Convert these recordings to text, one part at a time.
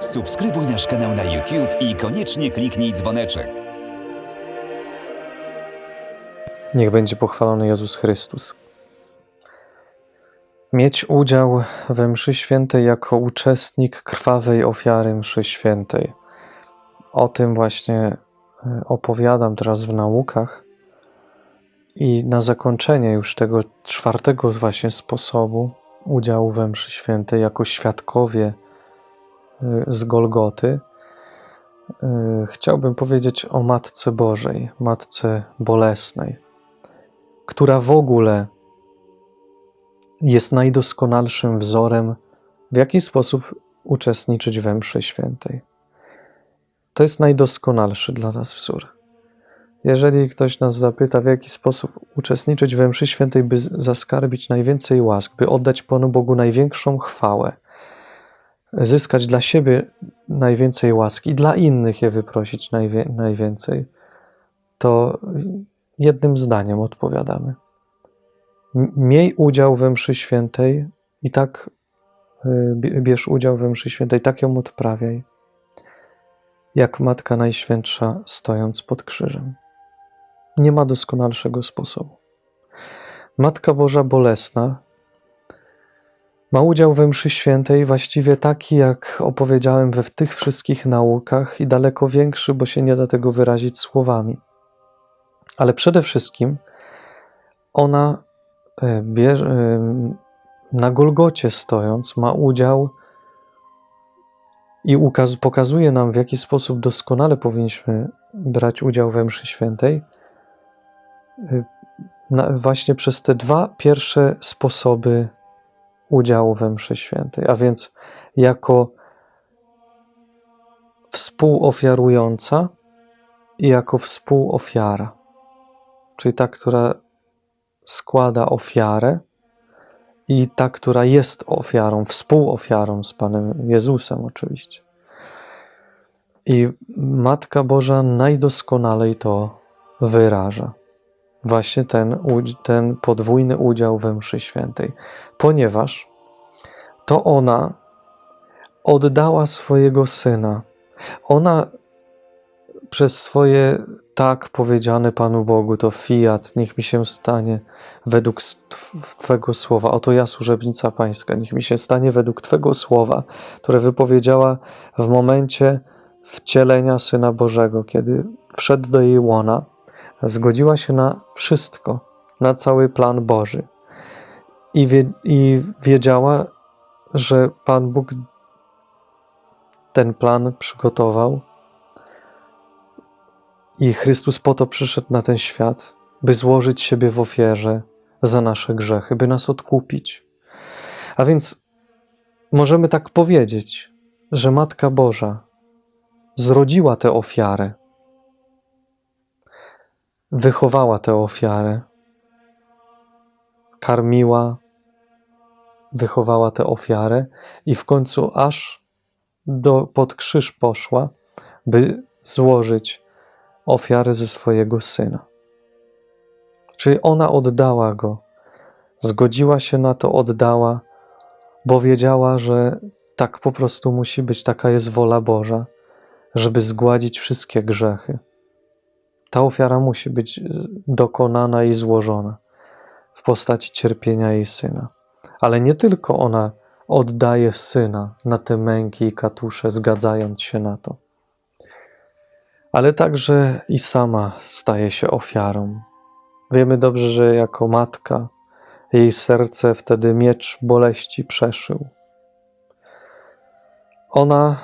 Subskrybuj nasz kanał na YouTube i koniecznie kliknij dzwoneczek. Niech będzie pochwalony Jezus Chrystus. Mieć udział we mszy świętej jako uczestnik krwawej ofiary mszy świętej. O tym właśnie e, opowiadam teraz w naukach. I na zakończenie już tego czwartego właśnie sposobu udziału we mszy świętej jako świadkowie e, z Golgoty, e, chciałbym powiedzieć o Matce Bożej, Matce Bolesnej która w ogóle jest najdoskonalszym wzorem, w jaki sposób uczestniczyć we mszy świętej. To jest najdoskonalszy dla nas wzór. Jeżeli ktoś nas zapyta, w jaki sposób uczestniczyć we mszy świętej, by zaskarbić najwięcej łask, by oddać Panu Bogu największą chwałę, zyskać dla siebie najwięcej łaski i dla innych je wyprosić najwie, najwięcej, to jednym zdaniem odpowiadamy. Miej udział we mszy świętej i tak y, bie- bierz udział we mszy świętej, tak ją odprawiaj, jak Matka Najświętsza stojąc pod krzyżem. Nie ma doskonalszego sposobu. Matka Boża Bolesna ma udział we mszy świętej właściwie taki, jak opowiedziałem we tych wszystkich naukach i daleko większy, bo się nie da tego wyrazić słowami. Ale przede wszystkim ona e, e, na Golgocie stojąc ma udział i pokazuje nam, w jaki sposób doskonale powinniśmy brać udział we mszy świętej, właśnie przez te dwa pierwsze sposoby udziału we mszy świętej, a więc jako współofiarująca i jako współofiara czyli ta, która składa ofiarę i ta, która jest ofiarą, współofiarą z Panem Jezusem, oczywiście. I Matka Boża najdoskonalej to wyraża. Właśnie ten, ten podwójny udział we mszy świętej, ponieważ to ona oddała swojego syna. Ona przez swoje tak powiedziane Panu Bogu, to fiat, niech mi się stanie według Twego słowa. Oto ja, służebnica Pańska, niech mi się stanie według Twego słowa, które wypowiedziała w momencie wcielenia Syna Bożego, kiedy wszedł do jej łona, zgodziła się na wszystko, na cały plan Boży. I, wie, I wiedziała, że Pan Bóg ten plan przygotował i Chrystus po to przyszedł na ten świat, by złożyć siebie w ofierze za nasze grzechy, by nas odkupić. A więc możemy tak powiedzieć, że Matka Boża zrodziła tę ofiarę, wychowała tę ofiarę, karmiła, wychowała tę ofiarę i w końcu aż do, pod krzyż poszła, by złożyć ofiarę ze swojego syna. Czyli ona oddała go, zgodziła się na to, oddała, bo wiedziała, że tak po prostu musi być, taka jest wola Boża, żeby zgładzić wszystkie grzechy. Ta ofiara musi być dokonana i złożona w postaci cierpienia jej syna. Ale nie tylko ona oddaje syna na te męki i katusze, zgadzając się na to ale także i sama staje się ofiarą. Wiemy dobrze, że jako matka jej serce wtedy miecz boleści przeszył. Ona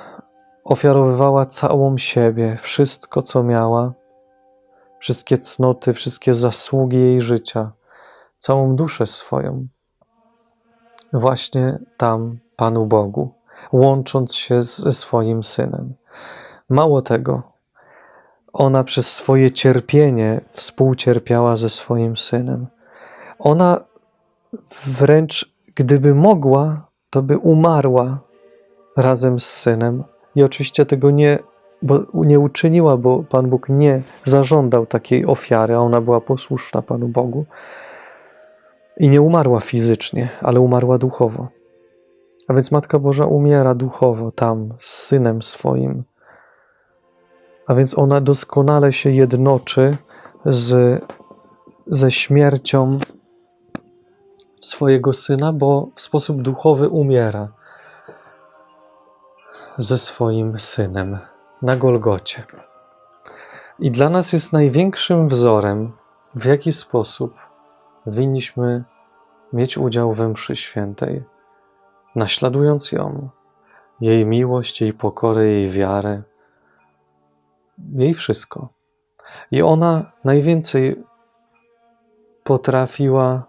ofiarowywała całą siebie, wszystko co miała, wszystkie cnoty, wszystkie zasługi jej życia, całą duszę swoją, właśnie tam Panu Bogu, łącząc się ze swoim synem. Mało tego, ona przez swoje cierpienie współcierpiała ze swoim synem. Ona wręcz, gdyby mogła, to by umarła razem z synem. I oczywiście tego nie, bo nie uczyniła, bo Pan Bóg nie zażądał takiej ofiary, a ona była posłuszna Panu Bogu. I nie umarła fizycznie, ale umarła duchowo. A więc Matka Boża umiera duchowo tam z synem swoim. A więc ona doskonale się jednoczy z, ze śmiercią swojego syna, bo w sposób duchowy umiera ze swoim synem na Golgocie. I dla nas jest największym wzorem, w jaki sposób winniśmy mieć udział we mszy świętej, naśladując ją, jej miłość, jej pokorę, jej wiarę, jej wszystko. I ona najwięcej potrafiła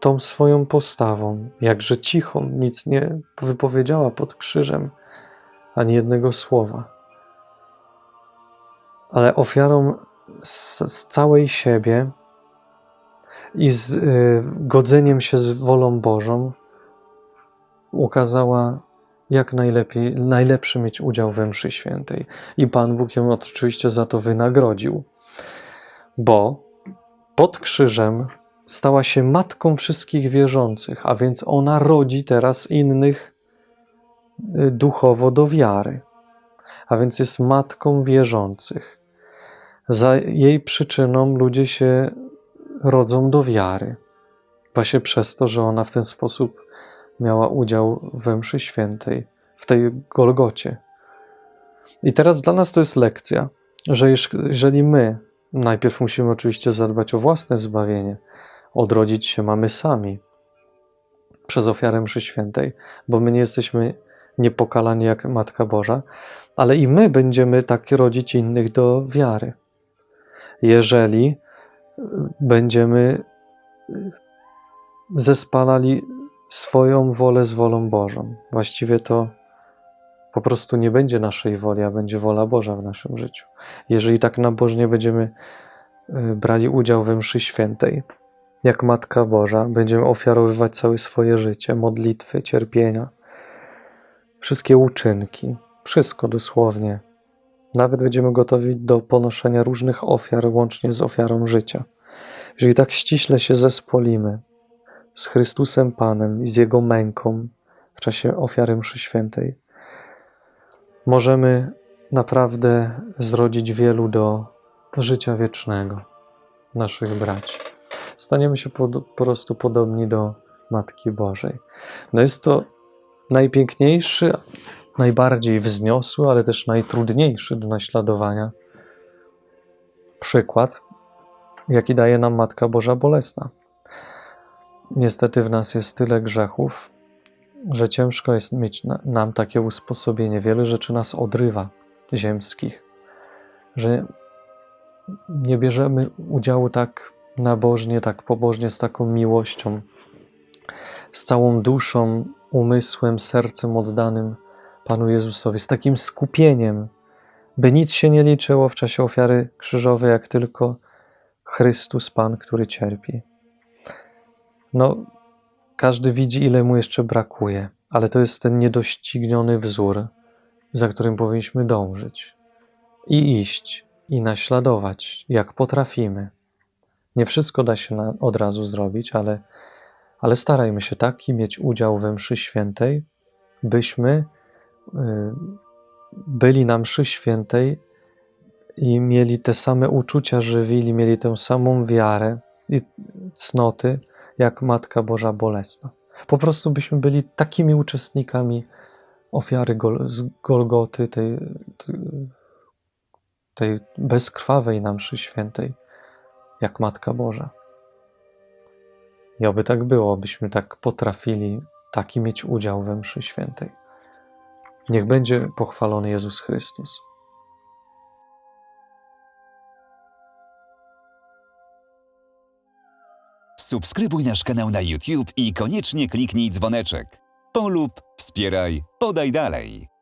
tą swoją postawą, jakże cichą, nic nie wypowiedziała pod krzyżem, ani jednego słowa. Ale ofiarą z, z całej siebie i z y, godzeniem się z wolą Bożą ukazała, jak najlepiej, najlepszy mieć udział we mszy świętej. I Pan Bóg ją oczywiście za to wynagrodził, bo pod krzyżem stała się matką wszystkich wierzących, a więc ona rodzi teraz innych y, duchowo do wiary, a więc jest matką wierzących. Za jej przyczyną ludzie się rodzą do wiary, właśnie przez to, że ona w ten sposób miała udział we mszy świętej, w tej Golgocie. I teraz dla nas to jest lekcja, że jeż- jeżeli my najpierw musimy oczywiście zadbać o własne zbawienie, odrodzić się mamy sami przez ofiarę mszy świętej, bo my nie jesteśmy niepokalani jak Matka Boża, ale i my będziemy tak rodzić innych do wiary. Jeżeli będziemy zespalali swoją wolę z wolą Bożą. Właściwie to po prostu nie będzie naszej woli, a będzie wola Boża w naszym życiu. Jeżeli tak nabożnie będziemy y, brali udział we mszy świętej, jak Matka Boża, będziemy ofiarowywać całe swoje życie, modlitwy, cierpienia, wszystkie uczynki, wszystko dosłownie. Nawet będziemy gotowi do ponoszenia różnych ofiar, łącznie z ofiarą życia. Jeżeli tak ściśle się zespolimy z Chrystusem Panem i z Jego męką w czasie ofiary mszy świętej, możemy naprawdę zrodzić wielu do życia wiecznego, naszych braci. Staniemy się po, po prostu podobni do Matki Bożej. No jest to najpiękniejszy, najbardziej wzniosły, ale też najtrudniejszy do naśladowania przykład, jaki daje nam Matka Boża Bolesna. Niestety w nas jest tyle grzechów, że ciężko jest mieć na, nam takie usposobienie. Wiele rzeczy nas odrywa ziemskich, że nie bierzemy udziału tak nabożnie, tak pobożnie, z taką miłością, z całą duszą, umysłem, sercem oddanym Panu Jezusowi, z takim skupieniem, by nic się nie liczyło w czasie ofiary krzyżowej, jak tylko Chrystus Pan, który cierpi. No, każdy widzi, ile mu jeszcze brakuje, ale to jest ten niedościgniony wzór, za którym powinniśmy dążyć i iść i naśladować, jak potrafimy. Nie wszystko da się od razu zrobić, ale, ale starajmy się taki mieć udział we mszy świętej, byśmy y, byli na mszy świętej i mieli te same uczucia żywili, mieli tę samą wiarę i cnoty, jak Matka Boża Bolesna. Po prostu byśmy byli takimi uczestnikami ofiary Gol z Golgoty, tej, tej bezkrwawej na mszy świętej, jak Matka Boża. I oby tak było, byśmy tak potrafili taki mieć udział we mszy świętej. Niech będzie pochwalony Jezus Chrystus. Subskrybuj nasz kanał na YouTube i koniecznie kliknij dzwoneczek. Polub, wspieraj, podaj dalej.